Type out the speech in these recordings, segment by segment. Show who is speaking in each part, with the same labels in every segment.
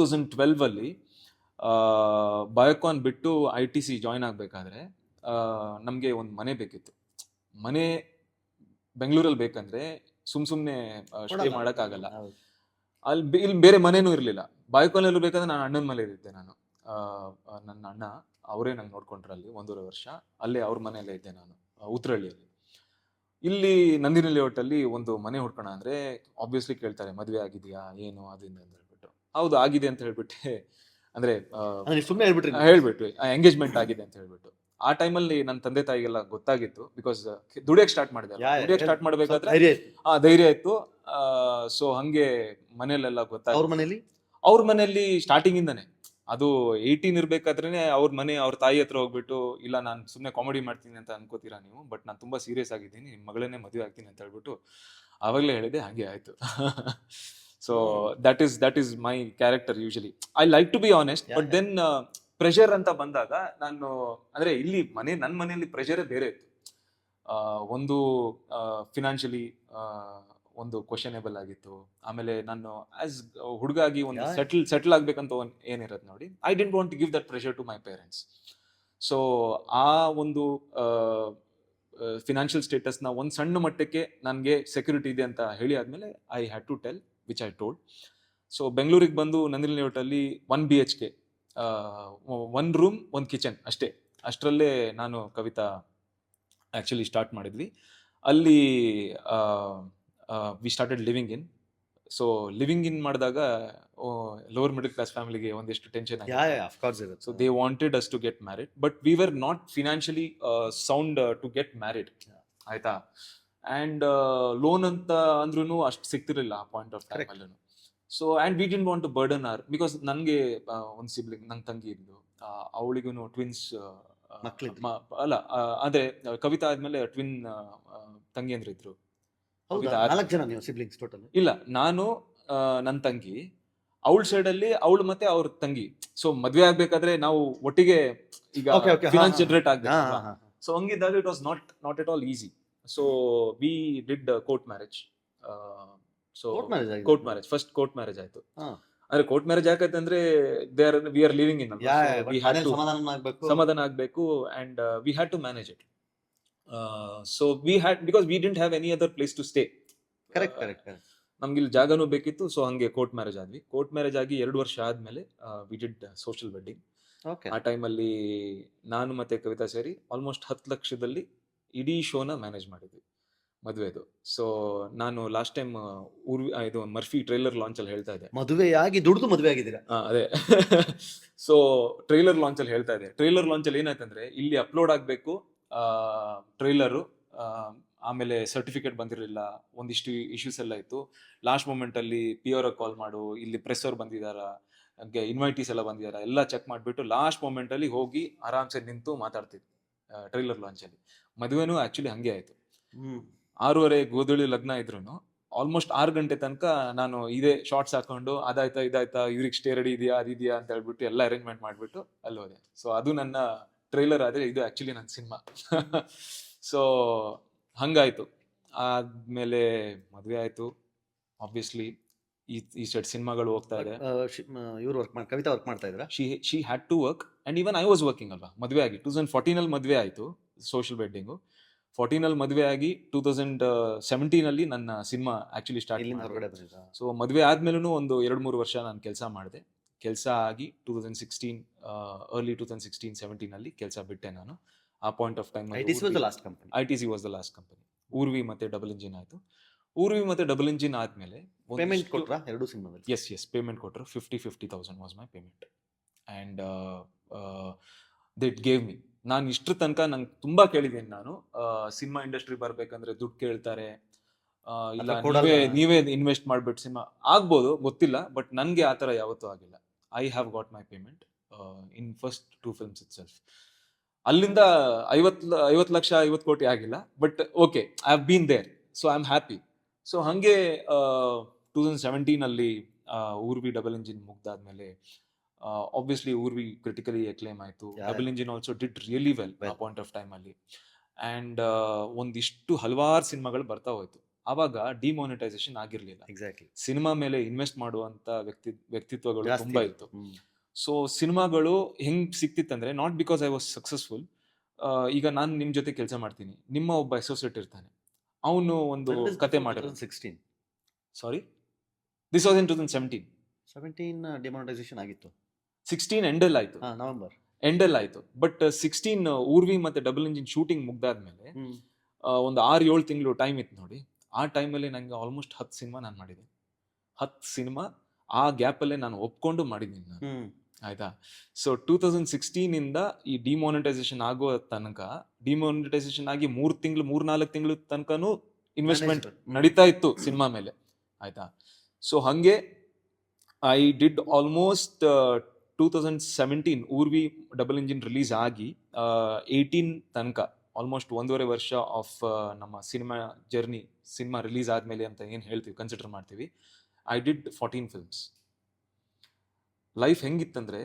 Speaker 1: Thousand ಟ್ವೆಲ್ವಲ್ಲಿ Biocon ಬಿಟ್ಟು I T C join ಆಗಬೇಕಾದ್ರೆ ನಮಗೆ ಒಂದು ಮನೆ ಬೇಕಿತ್ತು. ಮನೆ ಬೆಂಗಳೂರಲ್ಲಿ ಬೇಕಂದ್ರೆ ಸುಮ್ ಸುಮ್ಮನೆ ಸ್ಟೇ. ಮಾಡೋಕ್ಕಾಗಲ್ಲ. ಅಲ್ಲಿ ಇಲ್ಲಿ ಬೇರೆ ಮನೇನೂ ಇರಲಿಲ್ಲ. ಬಾಯ್ಕಾಲಲ್ಲೂ ಬೇಕಂದ್ರೆ ನಾನು ಅಣ್ಣನ ಮನೆ ಇದ್ದೆ ನಾನು. ನನ್ನ ಅಣ್ಣ ಅವರೇ ನಂಗೆ ನೋಡ್ಕೊಂಡ್ರು ಅಲ್ಲಿ ಒಂದೂವರೆ ವರ್ಷ. ಅಲ್ಲೇ ಅವ್ರ ಮನೆಯಲ್ಲೇ ಇದ್ದೆ ನಾನು ಉತ್ತರಹಳ್ಳಿಯಲ್ಲಿ ಇಲ್ಲಿ ನಂದಿನಿ ಲೇಔಟಲ್ಲಿ ಒಂದು ಮನೆ ಹುಡ್ಕೋಣ ಅಂದ್ರೆ ಆಬ್ವಿಯಸ್ಲಿ ಕೇಳ್ತಾರೆ ಮದುವೆ ಆಗಿದೆಯಾ ಏನು ಹೇಳ್ಬಿಟ್ಟು ಹೌದು ಆಗಿದೆ ಅಂತ ಹೇಳ್ಬಿಟ್ಟೆ. ಅಂದ್ರೆ
Speaker 2: ಸುಮ್ಮನೆ ಹೇಳ್ಬಿಟ್ರಿ
Speaker 1: ಹೇಳ್ಬಿಟ್ವಿ. ಎಂಗೇಜ್ಮೆಂಟ್ ಆಗಿದೆ ಅಂತ ಹೇಳ್ಬಿಟ್ಟು. ಆ ಟೈಮಲ್ಲಿ ನನ್ನ ತಂದೆ ತಾಯಿಗೆಲ್ಲ ಗೊತ್ತಾಗಿತ್ತು ಬಿಕಾಸ್ ದುಡಿಯಕ್ಕೆ ಸ್ಟಾರ್ಟ್ ಮಾಡಿದೆ
Speaker 2: ಯಾ, ಯಾ,
Speaker 1: ದುಡಿಯಕ್ ಸ್ಟಾರ್ಟ್ ಮಾಡ್ಬೇಕಾದ್ರೆ. ಆ ಧೈರ್ಯ ಇತ್ತು. ಸೊ ಹಂಗೆ ಮನೇಲೆಲ್ಲ ಗೊತ್ತಾಗ
Speaker 2: ಅವ್ರ ಮನೇಲಿ?
Speaker 1: ಅವ್ರ ಮನೆಯಲ್ಲಿ ಸ್ಟಾರ್ಟಿಂಗ್ ಇಂದಾನೆ ಅದು ಏಯ್ಟೀನ್ ಇರ್ಬೇಕಾದ್ರೆ ಅವ್ರ ಮನೆ ಅವ್ರ ತಾಯಿ ಹತ್ರ ಹೋಗ್ಬಿಟ್ಟು ಇಲ್ಲ ನಾನು ಸುಮ್ಮನೆ ಕಾಮಿಡಿ ಮಾಡ್ತೀನಿ ಅಂತ ಅನ್ಕೋತೀರಾ ನೀವು ಬಟ್ ನಾನು ತುಂಬಾ ಸೀರಿಯಸ್ ಆಗಿದ್ದೀನಿ ನಿಮ್ಮ ಮಗಳನ್ನೇ ಮದುವೆ ಆಗ್ತೀನಿ ಅಂತ ಹೇಳ್ಬಿಟ್ಟು ಆವಾಗಲೇ ಹೇಳಿದೆ ಹಾಗೆ ಆಯ್ತು. So that is that is my character usually I like to be honest but then pressure ಅಂತ ಬಂದಾಗ ನಾನು ಅಂದ್ರೆ ಇಲ್ಲಿ ಮನೆ ನನ್ನ ಮನೆಯಲ್ಲಿ ಪ್ರೆಷರೇ ಬೇರೆ ಇತ್ತು. ಒಂದು ಫಿನಾನ್ಷಿಯಲಿ ಒಂದು ಕ್ವಶನೇಬಲ್ ಆಗಿತ್ತು. ಆಮೇಲೆ ನಾನು ಆಸ್ ಹುಡುಗಾಗಿ ಒಂದು ಸೆಟ್ಲ್ ಸೆಟಲ್ ಆಗ್ಬೇಕಂತ ಒಂದು ಏನಿರೋದು ನೋಡಿ I didn't want to give that pressure to my parents so ಆ ಒಂದು ಫಿನಾನ್ಷಿಯಲ್ ಸ್ಟೇಟಸ್ನ ಒಂದು ಸಣ್ಣ ಮಟ್ಟಕ್ಕೆ ನನಗೆ ಸೆಕ್ಯೂರಿಟಿ ಇದೆ ಅಂತ ಹೇಳಿ ಆದಮೇಲೆ I had to tell which I told so ಬೆಂಗಳೂರಿಗೆ ಬಂದು Nandini ಹೋಟಲ್ಲಿ one B H K one room ಒಂದು ಕಿಚನ್ ಅಷ್ಟೇ. ಅಷ್ಟರಲ್ಲೇ ನಾನು ಕವಿತಾ ಆ್ಯಕ್ಚುಲಿ ಸ್ಟಾರ್ಟ್ ಮಾಡಿದ್ವಿ. ಅಲ್ಲಿ we started living in so living in ಮಾಡಿದಾಗ ಲೋವರ್ ಮಿಡಲ್ ಕ್ಲಾಸ್ ಫ್ಯಾಮಿಲಿಗೆ ಒಂದಿಷ್ಟು ಟೆನ್ಷನ್
Speaker 2: ಇರುತ್ತೆ.
Speaker 1: So they wanted us to get married but we were not financially sound to get married ಆಯ್ತಾ? ಆ್ಯಂಡ್ ಲೋನ್ ಅಂತ ಅಂದ್ರೂ ಅಷ್ಟು ಸಿಗ್ತಿರ್ಲಿಲ್ಲ ಆ ಪಾಯಿಂಟ್ ಆಫ್
Speaker 2: ಟೈಮ್
Speaker 1: ಅಲ್ಲೂ. So and we didn't want to burden our because ನನಗೆ ಒಂದು sibling ನಂಗೆ ತಂಗಿ ಇದ್ದು ಅವಳಿಗೂ ಟ್ವಿನ್ಸ್. ಅಲ್ಲ ಅದೇ ಕವಿತಾ ಆದ್ಮೇಲೆ ಟ್ವಿನ್ ತಂಗಿ ಅಂದ್ರೆ ಇದ್ರು.
Speaker 2: ಹೌದಾ?
Speaker 1: ಕವಿತಾ
Speaker 2: ನಾಲ್ಕು ಜನ ನೀವು ಸಿಬ್ಲಿಂಗ್ಸ್ ಟೋಟಲ್
Speaker 1: ಇಲ್ಲ ನಾನು ನನ್ನ ತಂಗಿ. ಅವಳ ಸೈಡ್ ಅಲ್ಲಿ ಅವಳು ಮತ್ತೆ ಅವ್ರ ತಂಗಿ. ಸೊ ಮದ್ವೆ ಆಗ್ಬೇಕಾದ್ರೆ ನಾವು ಒಟ್ಟಿಗೆ ಈಗ ಫಿನಾನ್ಸ್. ಜನರೇಟ್ ಆಗ್ಬೇಕು so ಹಂಗಿದ್ದಾಗ it was not not at all easy so we did court marriage so
Speaker 2: court marriage ಆಗಿದೆ.
Speaker 1: Court marriage first court marriage ಆಯ್ತು.
Speaker 2: ಹಾ.
Speaker 1: ಅಂದ್ರೆ ಕೋರ್ಟ್ ಮ್ಯಾರೇಜ್ ಯಾಕಂತ ಅಂದ್ರೆ they are we are living in
Speaker 2: ಯಾ ಆಗ್ಬೇಕು.
Speaker 1: ಸಮಾಧಾನ ಆಗಬೇಕು and we had to manage it so we had because we didn't have any other place to stay
Speaker 2: correct correct correct
Speaker 1: ನಮ್ಗೆ ಇಲ್ಲಿ ಜಾಗನೂ ಬೇಕಿತ್ತು ಸೊ ಹಂಗೆ ಕೋರ್ಟ್ ಮ್ಯಾರೇಜ್ ಆದ್ವಿ. ಕೋರ್ಟ್ ಮ್ಯಾರೇಜ್ ಆಗಿ ಎರಡು ವರ್ಷ ಆದ್ಮೇಲೆ we did social wedding
Speaker 2: okay
Speaker 1: ಆ ಟೈಮಲ್ಲಿ ನಾನು ಮತ್ತೆ ಕವಿತಾ ಸೇರಿ ಆಲ್ಮೋಸ್ಟ್ ಹತ್ತು ಲಕ್ಷದಲ್ಲಿ ಇಡೀ ಶೋನ ಮ್ಯಾನೇಜ್ ಮಾಡಿದ್ವಿ ಮದುವೆದು. ಸೊ ನಾನು ಲಾಸ್ಟ್ ಟೈಮ್ ಊರ್ವಿ ಇದು ಮರ್ಫಿ ಟ್ರೈಲರ್ ಲಾಂಚ್ ಅಲ್ಲಿ ಹೇಳ್ತಾ ಇದ್ದೆ.
Speaker 2: ಮದುವೆಯಾಗಿ ದುಡ್ದು ಮದುವೆ ಆಗಿದ್ದೀರಾ?
Speaker 1: ಆ, ಅದೇ. ಸೊ ಟ್ರೈಲರ್ ಲಾಂಚ್ ಅಲ್ಲಿ ಹೇಳ್ತಾ ಇದೆ ಟ್ರೈಲರ್ ಲಾಂಚ್ ಅಲ್ಲಿ ಏನಾಯ್ತಂದ್ರೆ ಇಲ್ಲಿ ಅಪ್ಲೋಡ್ ಆಗಬೇಕು ಟ್ರೈಲರು ಆಮೇಲೆ ಸರ್ಟಿಫಿಕೇಟ್ ಬಂದಿರಲಿಲ್ಲ ಒಂದಿಷ್ಟು ಇಶ್ಯೂಸ್ ಎಲ್ಲ ಇತ್ತು. ಲಾಸ್ಟ್ ಮೂಮೆಂಟ್ ಅಲ್ಲಿ ಪಿ ಅವ್ರ ಕಾಲ್ ಮಾಡು ಇಲ್ಲಿ ಪ್ರೆಸ್ ಅವ್ರು ಬಂದಿದಾರ ಹಂಗೆ ಇನ್ವೈಟೀಸ್ ಎಲ್ಲ ಬಂದಿದಾರ ಎಲ್ಲ ಚೆಕ್ ಮಾಡಿಬಿಟ್ಟು ಲಾಸ್ಟ್ ಮೂಮೆಂಟ್ ಅಲ್ಲಿ ಹೋಗಿ ಆರಾಮ್ಸೆ ನಿಂತು ಮಾತಾಡ್ತಿದ್ವಿ ಟ್ರೈಲರ್ ಲಾಂಚ್ ಅಲ್ಲಿ. ಮದುವೆನೂ ಆಕ್ಚುಲಿ ಹಂಗೆ ಆಯ್ತು. ಆರೂವರೆ ಗೋಧುಳಿ ಲಗ್ನ ಇದ್ರು ಆಲ್ಮೋಸ್ಟ್ ಆರು ಗಂಟೆ ತನಕ ನಾನು ಇದೇ ಶಾರ್ಟ್ಸ್ ಹಾಕೊಂಡು ಅದಾಯ್ತಾ ಇದಾಯ್ತಾ ಇವ್ರಿಗೆ ಸ್ಟೇ ರೆಡಿ ಇದೆಯಾ ಅದಿದೆಯಾ ಅಂತ ಹೇಳ್ಬಿಟ್ಟು ಎಲ್ಲ ಅರೇಂಜ್ಮೆಂಟ್ ಮಾಡಿಬಿಟ್ಟು ಅಲ್ಲಿ ಹೋದೆ. ಸೊ ಅದು ನನ್ನ ಟ್ರೈಲರ್ ಆದರೆ ಇದು ಆ್ಯಕ್ಚುಲಿ ನನ್ನ ಸಿನಿಮಾ ಸೊ ಹಂಗಾಯ್ತು. ಆದ್ಮೇಲೆ ಮದುವೆ ಆಯಿತು. ಆಬ್ವಿಯಸ್ಲಿ ಈ ಈ ಸೆಟ್ ಸಿನಿಮಾಗಳು ಹೋಗ್ತಾ ಇದೆ.
Speaker 2: ಇವ್ರು ವರ್ಕ್ ಮಾಡಿ ಕವಿತಾ ವರ್ಕ್ ಮಾಡ್ತಾ ಇದ್ರ?
Speaker 1: She she had to work and even I was working ಅಲ್ವಾ? ಮದುವೆ ಆಗಿ. ಟೂ ತೌಸಂಡ್ ಫೋರ್ಟೀನಲ್ಲಿ ಮದುವೆ ಆಯಿತು. ಸೋಷಿಯಲ್ ವೆಡ್ಡಿಂಗು ಫೋರ್ಟೀನಲ್ಲಿ ಮದುವೆ ಆಗಿ ಟೂ ತೌಸಂಡ್ ಸೆವೆಂಟೀನಲ್ಲಿ ನನ್ನ ಸಿನಿಮಾ ಆ್ಯಕ್ಚುಲಿ ಸ್ಟಾರ್ಟ್
Speaker 2: ಹೊರಗಡೆ
Speaker 1: ಸೊ ಮದುವೆ ಆದ್ಮೇಲೂ ಒಂದು ಎರಡು ಮೂರು ವರ್ಷ ನಾನು ಕೆಲಸ ಮಾಡಿದೆ. ಕೆಲಸ ಆಗಿ two thousand sixteen early two thousand sixteen ಸೆವೆಂಟೀನಲ್ಲಿ ಕೆಲಸ ಬಿಟ್ಟೆ ನಾನು. ಆ point of time
Speaker 2: I T C was the last company
Speaker 1: I T C was the last company Urvi ಮತ್ತೆ ಡಬಲ್ ಇಂಜಿನ್ ಆಯಿತು. ಊರ್ವಿ ಮತ್ತೆ ಡಬಲ್ ಇಂಜಿನ್ ಆದಮೇಲೆ
Speaker 2: ಪೇಮೆಂಟ್ ಕೊಟ್ರಾ? ಎರಡು ಸಿನಿಮಾದಲ್ಲಿ
Speaker 1: ಎಸ್ ಎಸ್ ಪೇಮೆಂಟ್ ಕೊಟ್ಟರು fifty fifty thousand was my payment and they gave me ನಾನು ಇಷ್ಟ್ರ ತನಕ ನಂಗೆ ತುಂಬಾ ಕೇಳಿದ್ದೀನಿ ನಾನು. ಸಿನಿಮಾ ಇಂಡಸ್ಟ್ರಿ ಬರ್ಬೇಕಂದ್ರೆ ದುಡ್ಡು ಕೇಳ್ತಾರೆ. ಇಲ್ಲ ನೀವೇ ನೀವೇ ಇನ್ವೆಸ್ಟ್ ಮಾಡ್ಬಿಟ್ಟು ಸಿನಿಮಾ. ಆಗ್ಬೋದು ಗೊತ್ತಿಲ್ಲ ಬಟ್ ನನಗೆ ಆ ಥರ ಯಾವತ್ತೂ ಆಗಿಲ್ಲ. I have got my payment in first two films itself ಅಲ್ಲಿಂದ ಐವತ್ತು ಐವತ್ತು ಲಕ್ಷ ಐವತ್ತು ಕೋಟಿ ಆಗಿಲ್ಲ but okay I have been there so I am happy so ಹಾಗೆ ಟೂ ತೌಸಂಡ್ ಸೆವೆಂಟೀನಲ್ಲಿ ಊರ್ವಿ ಡಬಲ್ ಇಂಜಿನ್ ಮುಗ್ದಾದ್ಮೇಲೆ ಆಬ್ವಿಯಸ್ಲಿ ಊರ್ವಿ ಕ್ರಿಟಿಕಲಿ ಎಕ್ಲೇಮ್ ಆಯ್ತು. Double Engine also did really well ಆ. ಪಾಯಿಂಟ್ ಆಫ್ ಟೈಮ್ ಅಲ್ಲಿ. ಅಂಡ್ ಒಂದಿಷ್ಟು ಹಲವಾರು ಸಿನಿಮಾಗಳು ಬರ್ತಾ ಹೋಯ್ತು. ಆವಾಗ ಡಿಮೋನಿಟೈಸೇಷನ್ ಆಗಿರ್ಲಿಲ್ಲ.
Speaker 2: ಎಕ್ಸಾಕ್ಟ್ಲಿ
Speaker 1: ಸಿನಿಮಾ ಮೇಲೆ ಇನ್ವೆಸ್ಟ್ ಮಾಡುವಂತ ವ್ಯಕ್ತಿ ವ್ಯಕ್ತಿತ್ವಗಳು ತುಂಬಾ
Speaker 2: ಇತ್ತು.
Speaker 1: ಇತ್ತು. ಸೊ ಸಿನಿಮಾಗಳು ಹೆಂಗ್ ಸಿಕ್ತಿತ್ತಂದ್ರೆ not because I was successful ಈಗ ನಾನು ನಿಮ್ ಜೊತೆ ಕೆಲಸ ಮಾಡ್ತೀನಿ. ನಿಮ್ಮ ಒಬ್ಬ ಅಸೋಸಿಯೇಟ್ ಇರ್ತಾನೆ. ಅವನು ಒಂದು ಕತೆ ಮಾಡಿರೋ
Speaker 2: sixteen
Speaker 1: sorry this was in two thousand seventeen
Speaker 2: seventeen demonetisation ಆಗಿತ್ತು.
Speaker 1: ಸಿಕ್ಸ್ಟೀನ್ ಎಂಡಲ್ ಆಯ್ತು.
Speaker 2: ನವೆಂಬರ್.
Speaker 1: ಎಂಡಲ್ ಆಯ್ತು. ಬಟ್ ಸಿಕ್ಸ್ಟೀನ್ ಊರ್ವಿ ಮತ್ತೆ ಡಬಲ್ ಇಂಜಿನ್ ಶೂಟಿಂಗ್ ಮುಗ್ದಾದ್ಮೇಲೆ ಒಂದು ಆರು ಏಳು ತಿಂಗಳು ಟೈಮ್ ಇತ್ತು ನೋಡಿ. ಆ ಟೈಮಲ್ಲಿ ನನಗೆ ಆಲ್ಮೋಸ್ಟ್ ಹತ್ತು ಸಿನಿಮಾ ನಾನು ಮಾಡಿದೆ. ಹತ್ತು ಸಿನಿಮಾ ಆ ಗ್ಯಾಪಲ್ಲೇ ನಾನು ಒಪ್ಕೊಂಡು ಮಾಡಿದ್ದೀನಿ ನಾನು. ಆಯ್ತಾ? ಸೊ ಟೂ ತೌಸಂಡ್ ಸಿಕ್ಸ್ಟೀನಿಂದ ಈ ಡಿಮಾನಿಟೈಸೇಷನ್ ಆಗೋ ತನಕ ಡಿಮಾನಿಟೈಸೇಷನ್ ಆಗಿ ಮೂರು ತಿಂಗಳು ಮೂರ್ ನಾಲ್ಕು ತಿಂಗಳು ತನಕನೂ ಇನ್ವೆಸ್ಟ್ಮೆಂಟ್ ನಡೀತಾ ಇತ್ತು ಸಿನಿಮಾ ಮೇಲೆ. ಆಯ್ತಾ? ಸೊ ಹಂಗೆ I did almost two thousand seventeen Urvi double engine release ಆಗಿ ಏಯ್ಟೀನ್ ತನಕ ಆಲ್ಮೋಸ್ಟ್ ಒಂದೂವರೆ ವರ್ಷ ಆಫ್ ನಮ್ಮ ಸಿನಿಮಾ ಜರ್ನಿ ಸಿನಿಮಾ ರಿಲೀಸ್ ಆದಮೇಲೆ ಅಂತ ಏನು ಹೇಳ್ತೀವಿ ಕನ್ಸಿಡರ್ ಮಾಡ್ತೀವಿ. I did fourteen films life ಹೆಂಗಿತ್ತಂದರೆ,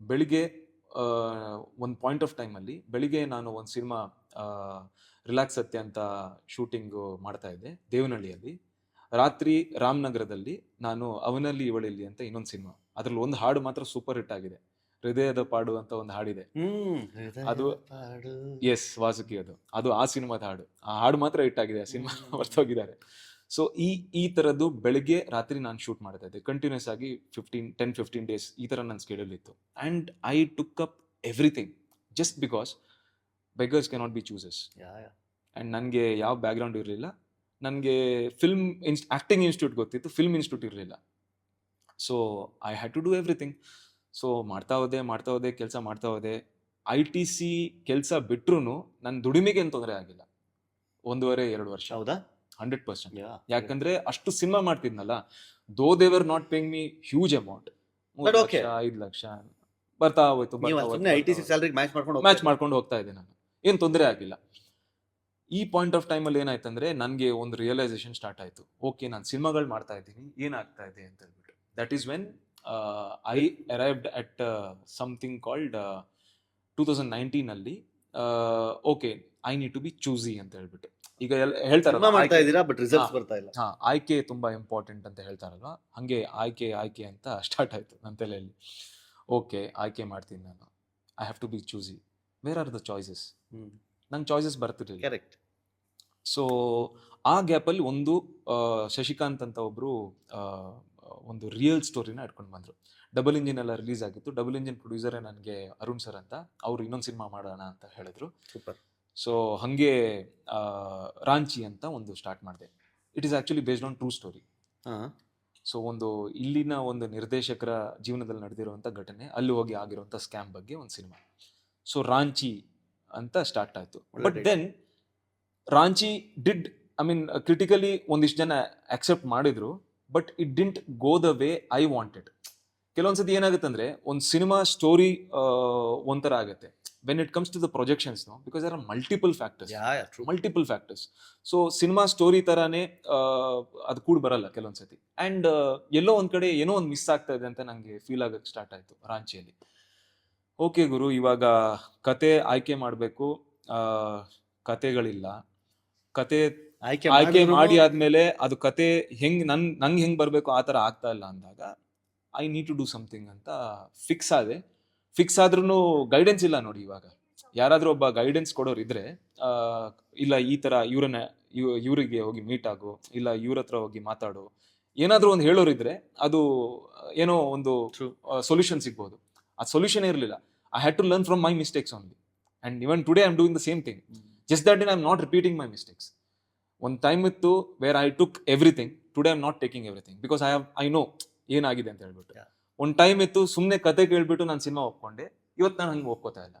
Speaker 1: ಬೆಳಿಗ್ಗೆ ಒಂದು ಪಾಯಿಂಟ್ ಆಫ್ ಟೈಮಲ್ಲಿ ಬೆಳಿಗ್ಗೆ ನಾನು ಒಂದು ಸಿನಿಮಾ ರಿಲ್ಯಾಕ್ಸ್ ಸತ್ಯ ಅಂತ ಶೂಟಿಂಗು ಮಾಡ್ತಾ ಇದ್ದೆ, ದೇವನಹಳ್ಳಿಯಲ್ಲಿ. ರಾತ್ರಿ ರಾಮನಗರದಲ್ಲಿ ನಾನು ಅವನಲ್ಲಿ ಇವಳಲ್ಲಿ ಅಂತ ಇನ್ನೊಂದು ಸಿನಿಮಾ. ಅದ್ರಲ್ಲಿ ಒಂದು ಹಾಡು ಮಾತ್ರ ಸೂಪರ್ ಹಿಟ್ ಆಗಿದೆ. ಹೃದಯದ ಪಾಡು ಅಂತ ಒಂದು ಹಾಡಿದೆ. ಅದು-. ಎಸ್ ವಾಸುಕಿ ಅದು. ಅದು ಆ ಸಿನಿಮಾದ ಹಾಡು. ಆ ಹಾಡು ಮಾತ್ರ ಹಿಟ್ ಆಗಿದೆ ಆ ಸಿನಿಮಾ ಹೊರತೋಗಿದ್ದಾರೆ ಸೊ ಈ ಈ ತರದ್ದು ಬೆಳಿಗ್ಗೆ ರಾತ್ರಿ ನಾನು ಶೂಟ್ ಮಾಡ್ತಾ ಇದ್ದೆ. ಕಂಟಿನ್ಯೂಸ್ ಆಗಿ ಫಿಫ್ಟೀನ್ ಟೆನ್ ಫಿಫ್ಟೀನ್ ಡೇಸ್ ಈ ತರ ನನ್ನ ಸ್ಕೆಡ್ಯೂಲ್ ಇತ್ತು. And I took up everything just because beggars cannot be chooses. And ನನಗೆ ಯಾವ ಬ್ಯಾಕ್ಗ್ರೌಂಡ್ ಇರಲಿಲ್ಲ. ನನಗೆ ಫಿಲ್ಮ್ ಇನ್ಸ್ ಆ್ಯಕ್ಟಿಂಗ್ ಇನ್ಸ್ಟಿಟ್ಯೂಟ್ ಗೊತ್ತಿತ್ತು ಫಿಲ್ಮ್ ಇನ್ಸ್ಟಿಟ್ಯೂಟ್ ಇರಲಿಲ್ಲ. So I had to do everything so ಮಾಡ್ತಾ ಹೋದೆ ಮಾಡ್ತಾ ಹೋದೆ ಕೆಲಸ ಮಾಡ್ತಾ ಹೋದೆ. ಐ ಟಿ ಸಿ ಕೆಲಸ ಬಿಟ್ರು ನನ್ನ ದುಡಿಮೆಗೆ ಏನು ತೊಂದರೆ ಆಗಿಲ್ಲ. ಒಂದೂವರೆ ಎರಡು ವರ್ಷ.
Speaker 2: ಹೌದಾ?
Speaker 1: Hundred percent. ಯಾಕಂದ್ರೆ ಅಷ್ಟು cinema ಮಾಡ್ತಿದ್ನಲ್ಲ though they're not paying me huge amount. ಐದು ಲಕ್ಷ ಬರ್ತಾ ಹೋಯ್ತು
Speaker 2: ಮ್ಯಾಚ್ ಮಾಡ್ಕೊಂಡು
Speaker 1: ಹೋಗ್ತಾ ಇದ್ದೆ ನಾನು. ಏನು ತೊಂದರೆ ಆಗಿಲ್ಲ. ಈ ಪಾಯಿಂಟ್ ಆಫ್ ಟೈಮಲ್ಲಿ ಏನಾಯ್ತಂದ್ರೆ ನನಗೆ ಒಂದು ರಿಯಲೈಸೇಷನ್ ಸ್ಟಾರ್ಟ್ ಆಯಿತು. ಓಕೆ ನಾನು ಸಿನಿಮಾಗಳು ಮಾಡ್ತಾ ಇದ್ದೀನಿ ಏನಾಗ್ತಾ ಇದೆ ಅಂತ ಹೇಳ್ಬಿಟ್ಟು. That is when I arrived at something called two thousand ನೈನ್ಟೀನಲ್ಲಿ okay I need to be choosy ಅಂತ ಹೇಳ್ಬಿಟ್ಟು. ಈಗ ಹೇಳ್ತಾರಲ್ಲ
Speaker 2: ಬಟ್ ರಿಸಲ್ಟ್ಸ್
Speaker 1: ಹಾ.
Speaker 2: ಬರ್ತಾ ಇಲ್ಲ.
Speaker 1: ಹಾ ಆಯ್ಕೆ ತುಂಬಾ ಇಂಪಾರ್ಟೆಂಟ್ ಅಂತ ಹೇಳ್ತಾರಲ್ವಾ? ಹಂಗೆ ಆಯ್ಕೆ ಆಯ್ಕೆ ಅಂತ ಸ್ಟಾರ್ಟ್ ಆಯ್ತು ನನ್ನ ತಲೆಯಲ್ಲಿ. ಓಕೆ ಆಯ್ಕೆ ಮಾಡ್ತೀನಿ ನಾನು. I have to be choosy where are the choices ನಂಗೆ ಚಾಯ್ಸಸ್ ಬರ್ತಿರ್ಲಿಲ್ಲ.
Speaker 2: ಕರೆಕ್ಟ್
Speaker 1: ಸೊ ಆ ಗ್ಯಾಪಲ್ಲಿ ಒಂದು ಶಶಿಕಾಂತ್ ಅಂತ ಒಬ್ಬರು ಒಂದು ರಿಯಲ್ ಸ್ಟೋರಿನ ಇಟ್ಕೊಂಡು ಬಂದರು. ಡಬಲ್ ಇಂಜಿನ್ ಎಲ್ಲ ರಿಲೀಸ್ ಆಗಿತ್ತು. ಡಬಲ್ ಇಂಜಿನ್ ಪ್ರೊಡ್ಯೂಸರೇ ನನಗೆ ಅರುಣ್ ಸರ್ ಅಂತ. ಅವರು ಇನ್ನೊಂದು ಸಿನಿಮಾ ಮಾಡೋಣ ಅಂತ ಹೇಳಿದ್ರು.
Speaker 2: ಸೂಪರ್.
Speaker 1: ಸೊ ಹಾಗೆ ರಾಂಚಿ ಅಂತ ಒಂದು ಸ್ಟಾರ್ಟ್ ಮಾಡಿದೆ. It is actually based on true story so ಒಂದು ಇಲ್ಲಿನ ಒಂದು ನಿರ್ದೇಶಕರ ಜೀವನದಲ್ಲಿ ನಡೆದಿರುವಂಥ ಘಟನೆ ಅಲ್ಲಿ ಹೋಗಿ ಆಗಿರುವಂಥ ಸ್ಕ್ಯಾಮ್ ಬಗ್ಗೆ ಒಂದು ಸಿನಿಮಾ. ಸೊ ರಾಂಚಿ ಅಂತ ಸ್ಟಾರ್ಟ್ ಆಯಿತು. But. Then Ranchi did I mean critically ಒಂದಿಷ್ಟು ಜನ ಅಕ್ಸೆಪ್ಟ್ ಮಾಡಿದ್ರು but it didn't go the way I wanted ಕೆಲವೊಂದ್ಸತಿ ಏನಾಗುತ್ತೆ ಅಂದರೆ ಒಂದು ಸಿನಿಮಾ ಸ್ಟೋರಿ ಒಂಥರ ಆಗುತ್ತೆ. When it comes to the projections because are multiple factors multiple factors so cinema story ತರಾನೇ ಅದು ಕೂಡ ಬರಲ್ಲ ಕೆಲವೊಂದ್ಸತಿ. ಅಂಡ್ ಎಲ್ಲೋ ಒಂದು ಕಡೆ ಏನೋ ಒಂದು ಮಿಸ್ ಆಗ್ತಾ ಇದೆ ಅಂತ ನನಗೆ ಫೀಲ್ ಆಗೋಕ್ಕೆ ಸ್ಟಾರ್ಟ್ ಆಯ್ತು ರಾಂಚಿಯಲ್ಲಿ. ಓಕೆ ಗುರು ಇವಾಗ ಕತೆ ಆಯ್ಕೆ ಮಾಡಬೇಕು. ಕತೆಗಳಿಲ್ಲ. ಕತೆ
Speaker 2: ಆಯ್ಕೆ
Speaker 1: ಆಯ್ಕೆ ಮಾಡಿ ಆದ್ಮೇಲೆ ಅದು ಕತೆ ಹೆಂಗ್ ನನ್ ನಂಗೆ ಹೆಂಗ್ ಬರ್ಬೇಕು ಆ ತರ ಆಗ್ತಾ ಇಲ್ಲ ಅಂದಾಗ I need to do something ಅಂತ ಫಿಕ್ಸ್ ಆದೆ. ಫಿಕ್ಸ್ ಆದ್ರೂ ಗೈಡೆನ್ಸ್ ಇಲ್ಲ ನೋಡಿ ಇವಾಗ. ಯಾರಾದ್ರೂ ಒಬ್ಬ ಗೈಡೆನ್ಸ್ ಕೊಡೋರು ಇದ್ರೆ ಇಲ್ಲ ಈ ತರ ಇವ್ರನ್ನ ಇವರಿಗೆ ಇವ್ರಿಗೆ ಹೋಗಿ ಮೀಟ್ ಆಗು ಇಲ್ಲ ಇವ್ರ ಹತ್ರ ಹೋಗಿ ಮಾತಾಡು. ಏನಾದ್ರೂ ಒಂದು ಹೇಳೋರಿದ್ರೆ ಅದು ಏನೋ ಒಂದು ಸೊಲ್ಯೂಷನ್ ಸಿಗ್ಬೋದು. ಆ ಸೊಲ್ಯೂಷನ್ ಇರಲಿಲ್ಲ. I had to learn from my mistakes only and even today I am doing the same thing just that in I am not repeating my mistakes ಒಂದು ಟೈಮ್ ಇತ್ತು where I took everything today I'm am not taking everything because I have I know ಏನಾಗಿದೆ ಅಂತ ಹೇಳ್ಬಿಟ್ಟು. ಒಂದು time ಇತ್ತು ಸುಮ್ಮನೆ ಕತೆ ಕೇಳ್ಬಿಟ್ಟು ನಾನು ಸಿನಿಮಾ ಒಪ್ಕೊಂಡೆ ಇವತ್ತು ನಾನು ಹಂಗೆ ಒಪ್ಕೋತಾ ಇಲ್ಲ.